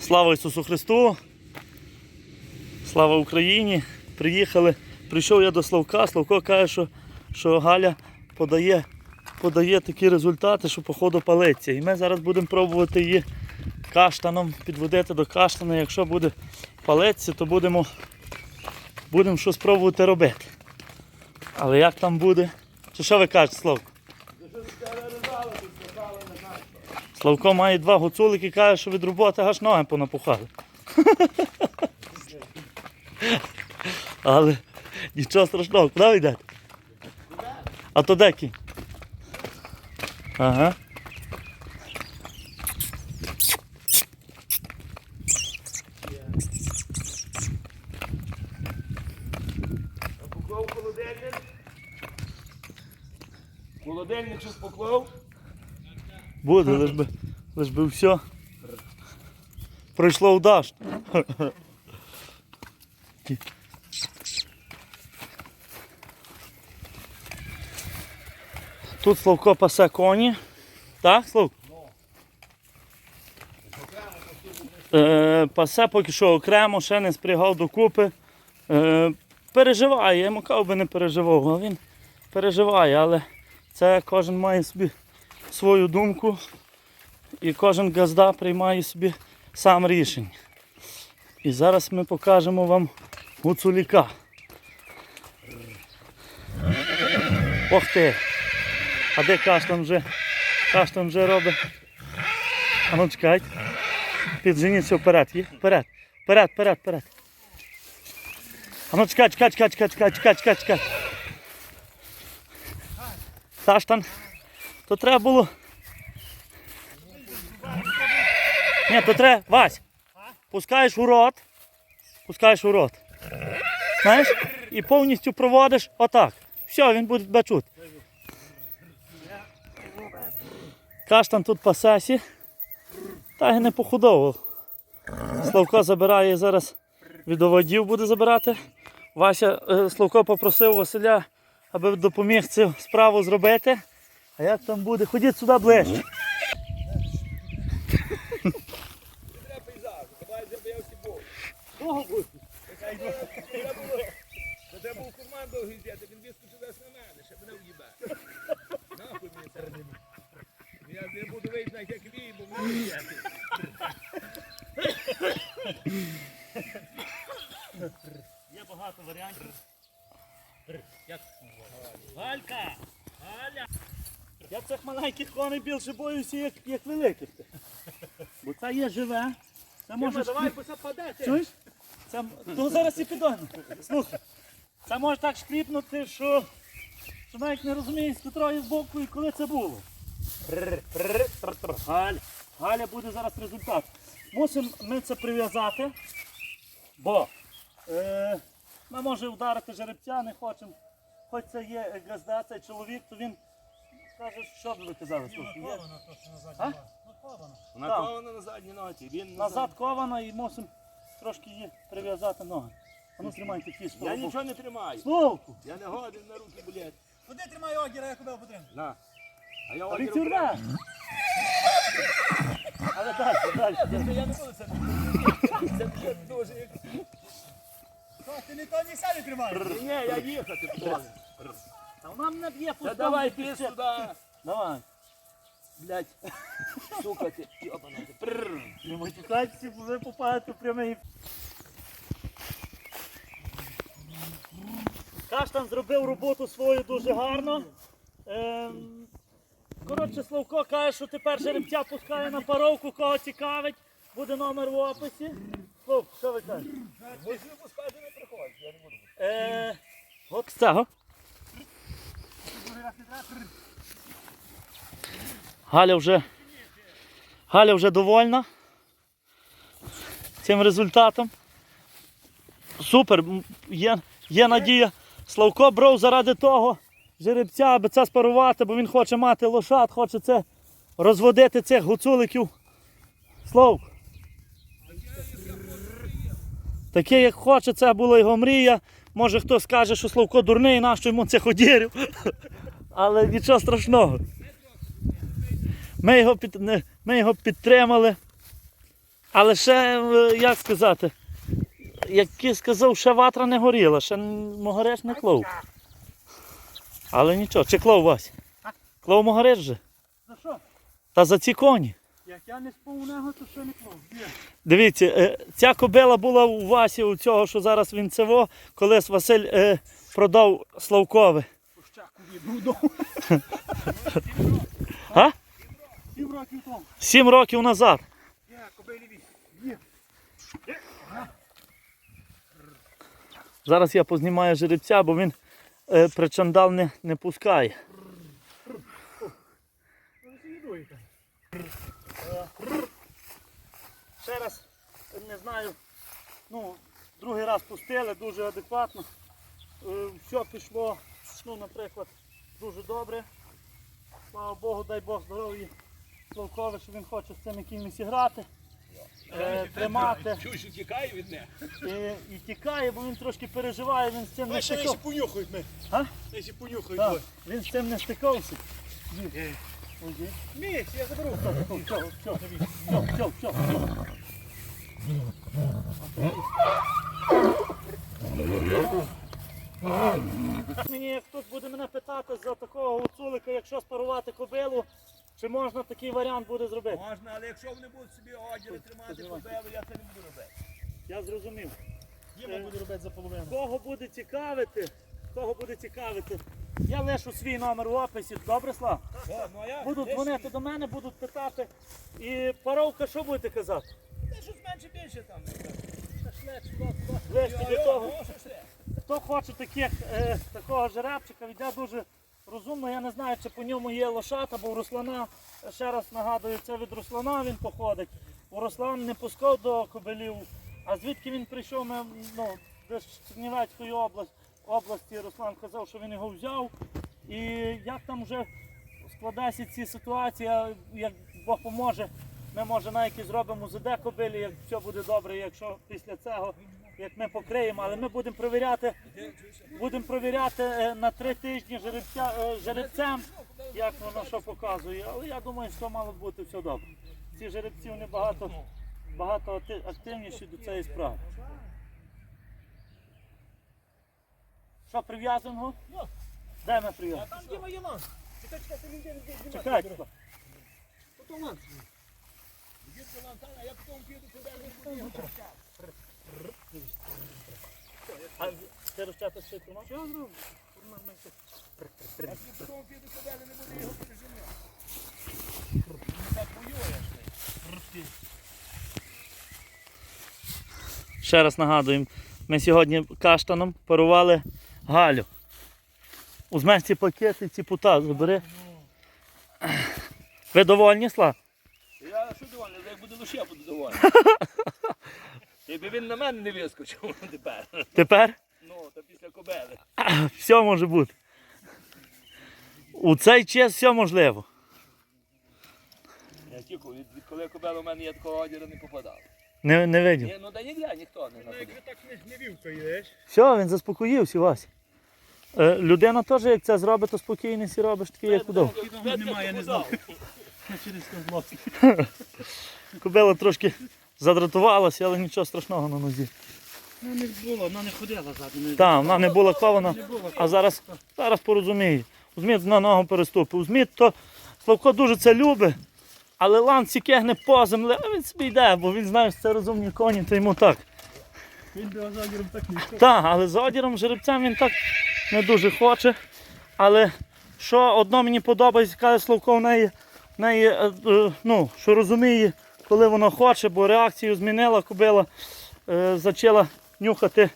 Слава Ісусу Христу! Слава Україні! Приїхали. Прийшов я до Славка. Славко каже, що, що Галя подає, подає такі результати, що походу палиться. І ми зараз будемо пробувати її каштаном підводити до каштана. Якщо буде палеться, то будемо, будемо щось пробувати робити. Але як там буде? Чи що ви кажете, Славко? Славко має два гуцулики каже, що від роботи аж ноги понапухали. Але нічого страшного, куди йдете? А то де кінь? Ага. Поклав холодильник. Холодильник щось поклав. Буде, лиш би, лиш би все. Пройшло в дощ. Тут Славко пасе коні. Так, Слав? Е, пасе поки що окремо, ще не спрягав докупи. Е, переживає, я йому би не переживав, а він переживає, але це кожен має собі свою думку і кожен газда приймає собі сам рішення. І зараз ми покажемо вам гуцуліка. Ох ти! А де каштан вже? Каштан вже робить. А ну чекайте. Підженіться вперед. Є? Вперед. Вперед, вперед, вперед. А ну чекай, чекай, чекай, чекай, чекай, чекай, чекай. Каштан. То треба було. Ні, то треба, Вась, пускаєш у рот, пускаєш у рот. Знаєш? І повністю проводиш отак. Все, він буде тебе чути. Каштан тут пасесі. Та й не похудовував. Славко забирає зараз від оводів буде забирати. Вася е, Славко попросив Василя, аби допоміг цю справу зробити. А як там буде? Ходіть сюди ближче. Всі був. Курман довгий він вискочив на мене, ще мене в'їбе. Я не буду вийти як вій, бо мене в'їбе. Є багато варіантів. Галька! Галя! Я цих маленьких коней більше боюся, як, як великих. Бо це є живе. Це може. Давай посападати. Чуєш? Це, то зараз і підону. Слухай. Це може так шкріпнути, що, що навіть не розумієш, з котрої з боку і коли це було. Галя. Галя буде зараз результат. Мусимо ми це прив'язати, бо е, ми може вдарити жеребця, не хочемо. Хоч це є газда, цей чоловік, то він каже, що б ви казали, слухай. є- А? Вона кована на задній ноті, він Назад кована і мусимо трошки її прив'язати ноги. А ну тримай такі Я спробу. нічого не тримаю. Словку! Я не годен на руки, блядь. Куди тримай огіра, я куди потрібно? На. А я А сюрна! Але далі, далі. Я не буду це. Це б'є дуже як. Ти не то ні самі тримаєш? Ні, я їхати буду. Та вона мене б'є Та пустом. давай ти сюди. Давай. Блядь. Сука ти, йобана ти. Прррр. Не матюкайтеся, бо ви попадаєте в прямий. Каштан зробив роботу свою дуже гарно. Ем, коротше, Славко каже, що тепер жеребця пускає на паровку, кого цікавить, буде номер в описі. Слав, що ви кажете? Можливо, скаже, не приходь, я не буду. Е, от з цього. Галя вже, Галя вже довольна цим результатом. Супер, є, є надія. Славко брав заради того жеребця, аби це спарувати, бо він хоче мати лошад, хоче це розводити цих гуцуликів. Славко. Таке, як хоче, це була його мрія. Може хтось скаже, що Славко дурний, нащо йому цих одірів. Але нічого страшного. Ми його, під... ми його підтримали. Але ще, е, як сказати, як я сказав, ще ватра не горіла, ще могореш не клов. Але нічого, чи клов Вась? Клов могореш же. За що? Та за ці коні. Як я не у то що не клов. Є. Дивіться, е, ця кобила була у Васі, у цього, що зараз він цево, колись Василь е, продав Славкове. А? Сім років тому. Сім років назад. Є, кобилі вісім. Зараз я познімаю жеребця, бо він е, причандал не, не пускає. Ще раз не знаю. Ну, другий раз пустили, дуже адекватно. Е, Все пішло, ну, наприклад, дуже добре. Слава Богу, дай Бог здоров'я Славкове, що він хоче з цими кимось грати, е, тримати Чуєш, тікає від них. і, і тікає, бо він трошки переживає, він з цим не стикав. понюхають ми. А? Ще понюхають. Так, він з цим не стикався. Місь, я заберу. все, все, все, все, все. Мені як хтось буде мене питати за такого гуцулика, якщо спарувати кобилу, чи можна такий варіант буде зробити? Можна, але якщо вони будуть собі оділи тримати кобелу, я це не буду робити. Я зрозумів. Діма буде робити за половину. Кого буде цікавити, кого буде цікавити, я лишу свій номер в описі. Добре, Слав? Ну? Будуть дзвонити до мене, будуть питати. І паровка, що будете казати? Та щось менше більше там. Ближче до того. Ще? Хто хоче таких, е, такого жеребчика, йде дуже розумно. Я не знаю, чи по ньому є лошата, бо у Руслана, ще раз нагадую, це від Руслана він походить. У Руслан не пускав до кобилів. А звідки він прийшов, ми, ну, десь Чернівецької області, області Руслан казав, що він його взяв. І як там вже складається ці ситуації, як Бог поможе, ми може навіть зробимо ЗД кобилі, як все буде добре, якщо після цього, як ми покриємо, але ми будемо перевіряти, будемо перевіряти е, на три тижні жеребця, е, жеребцем, як воно що показує. Але я думаю, що мало бути все добре. Ці жеребці вони багато, багато активніші до цієї справи. Що, прив'язаного? Де ми прив'язаємо? Там Діма є лан. Чекай, чекай, ти не йди, не йди. Чекайте. Потім лан. Дід Валентина, я потім піду буду. А ти розчати ще тримав? Що я зроблю? Я потім піду кобелу не буду його пережимати. Так воюєш. Ще раз нагадуємо, ми сьогодні каштаном парували Галю. Узьмеш ці пакети, ці пута забери. Ви довольні, Слав? Я що довольний, як буде лише, я буду довольний. Якби він на мене не вискочив тепер. Тепер Ну, то після кобели. все може бути. У цей час все можливо. Я тільки від, відколи кобела у мене є такого одіру не попадав. Не, не видів. Ні, ну да ніде ніхто не Ну, якби так не, не вівка їдеш. Все, він заспокоївся, Вася. Е, людина теж, як це зробить, то спокійно сі робиш такий, як удов. Немає, я не знав. Через. Кобила трошки задратувалася, але нічого страшного на нозі. Ну не було, вона не ходила задню. Так, вона не була кована, а зараз, зараз порозуміє. Узміт на ногу переступив. Узміт то Славко дуже це любить, але ланці кегне по землі, а він собі йде, бо він знає, що це розумні коні, то йому так. Він би озагіром так не. Так, але з одіром жеребцем він так не дуже хоче. Але що одно мені подобається, каже Славко, в неї, в неї е, е, ну, що розуміє, коли воно хоче, бо реакцію змінила кобила, е, почала нюхати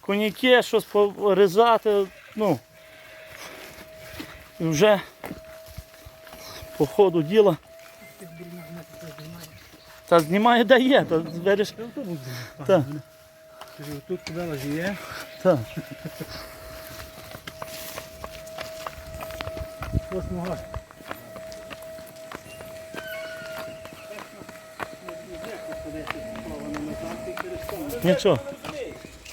коньяки, щось порізати. Ну, і вже по ходу діла. Та знімає, де є, та видиш. Тут кобела ж є. так. Ось. Нічого,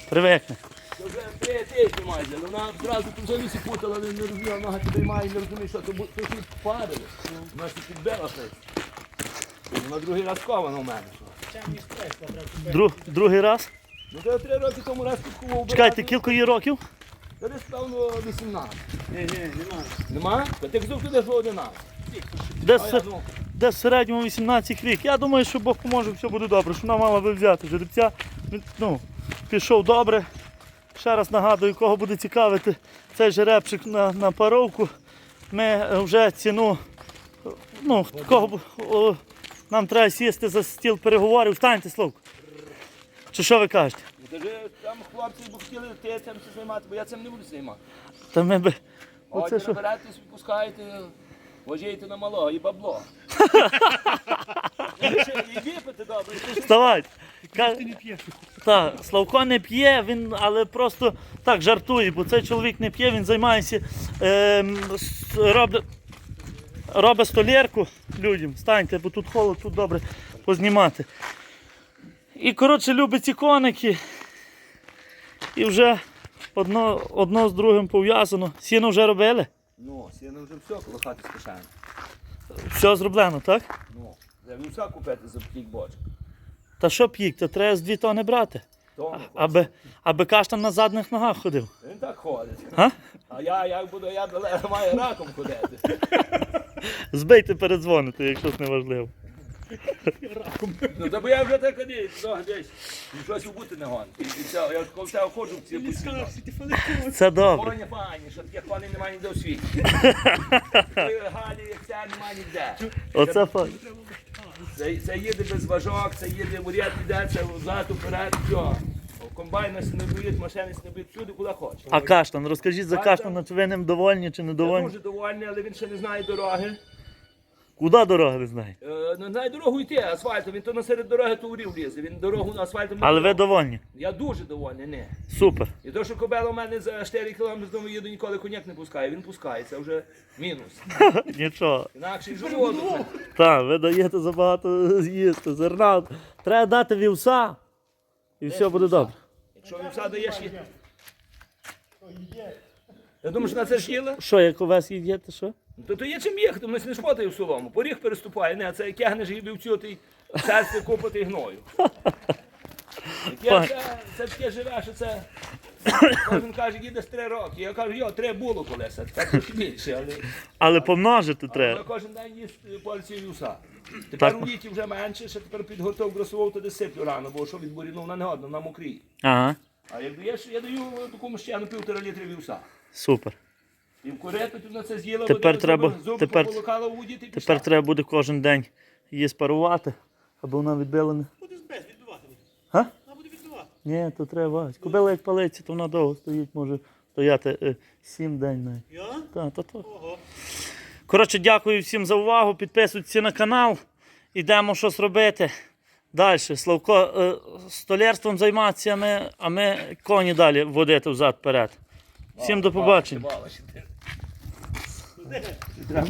привикне. Вже тижні майже, вона одразу тут вже вісі путала, не, не розуміла, нога тебе має, не розуміє, що то то парили. Вона ще підбила щось. Вона другий раз кована у мене. Друг, другий раз. Ну то я три роки тому раз купував. Чекайте, кілька є років? Та десь певно 18. Ні, ні, нема. Нема? Та ти казав, туди що 11. Десь, се- думав, десь в середньому 18 рік. Я думаю, що Бог поможе, все буде добре. Що вона мала би взяти жеребця. Він, Ну, пішов добре. Ще раз нагадую, кого буде цікавити цей жеребчик на, на паровку. Ми е, вже ціну. е, Ну, кого, б- о, нам треба сісти за стіл переговорів. Встаньте, Словко. Чи що ви кажете? ну, там хлопці б хотіли ти цим займати, бо я цим не буду займати. Та ми би. Оце Оце що? Набираєтесь, відпускаєте, вожаєте на малого і бабло. І ще І випити добре. і ще- Вставайте. Ка- Ти не п'єш. Так, Славко не п'є, він, але просто так жартує, бо цей чоловік не п'є, він займається, ем, с- робить, робить столярку людям. Станьте, бо тут холод, тут добре познімати. І коротше любить ці коники. І вже одно, одно з другим пов'язано. Сіно вже робили? Ну, сіно вже все, коло хати скошаємо. Все зроблено, так? Ну, вівса купити за п'ять бочок. Та що п'їк, то треба з дві тони брати. То Аби, аби каштан на задніх ногах ходив. він так ходить. Га? А я як буду, я маю раком ходити. Збийте передзвонити, якщо це не важливо. Ну, та бо я вже так ходив, туди десь. Ну, щось бути не гон. І, і я коли все ходжу в ці. Це добре. Коні фані, що таких коней немає ніде у світі. Такої Галі, як ця, немає ніде. Оце факт. Це, це їде без важок, це їде в ряд йде, це взад, уперед, все. Комбайна не боїть, машини не боїть, всюди, куди хоче. А каштан, розкажіть за каштан, чи ви ним довольні чи не Я дуже довольний, але він ще не знає дороги. Куди дорога не знає? Е, Не дорогу йти асфальтом, він то на серед дороги то урів лізе, він дорогу на асфальтом не Але ви довольні. Я дуже довольний, не. Супер. І то, що кобела у мене за 4 км з дому їду, ніколи коняк не пускає, він пускає, це вже мінус. Нічого. Інакше й живоду. вже. Так, ви даєте забагато з'їсти. Зерна. Треба дати вівса. І все буде добре. Якщо вівса даєш їй. Я думаю, що на це ж їла? Що, як у вас їдете, що? То, то є чим їхати, ми не шпотає в солому. Поріг переступає, не, це як ягнеш і вівцю, ти серце купити гною. Яке це, це таке живе, що це. Кожен каже, їдеш три роки. Я кажу, йо, три було колеса, так трохи більше, але, Але помножити але треба. кожен день їсть порцію вівса. Тепер Так. у літі вже менше, ще тепер підготов гросову, туди сиплю рано, бо що від буріну вона не годна, вона мокріє. Ага, А як даєш, я даю таку мощану півтора літри вівса. супер. І в курету тут на це з'їла, Тепер треба- тепер- пополукала у воді, та пішла. Тепер треба буде кожен день її спарувати, аби вона відбила не. Буде збез, відбивати буде. Га? Вона буде відбивати. Ні, то треба. вась. Кобила як палиться, то вона довго стоїть, може стояти е, сім день навіть. Я? Та, та, то. Ого. Коротше, дякую всім за увагу. Підписуйтесь на канал. Ідемо щось робити. Далі. Славко е, столярством займатися, а ми, а ми коні далі водити взад вперед. Всім до побачення. Ти. Де? Треба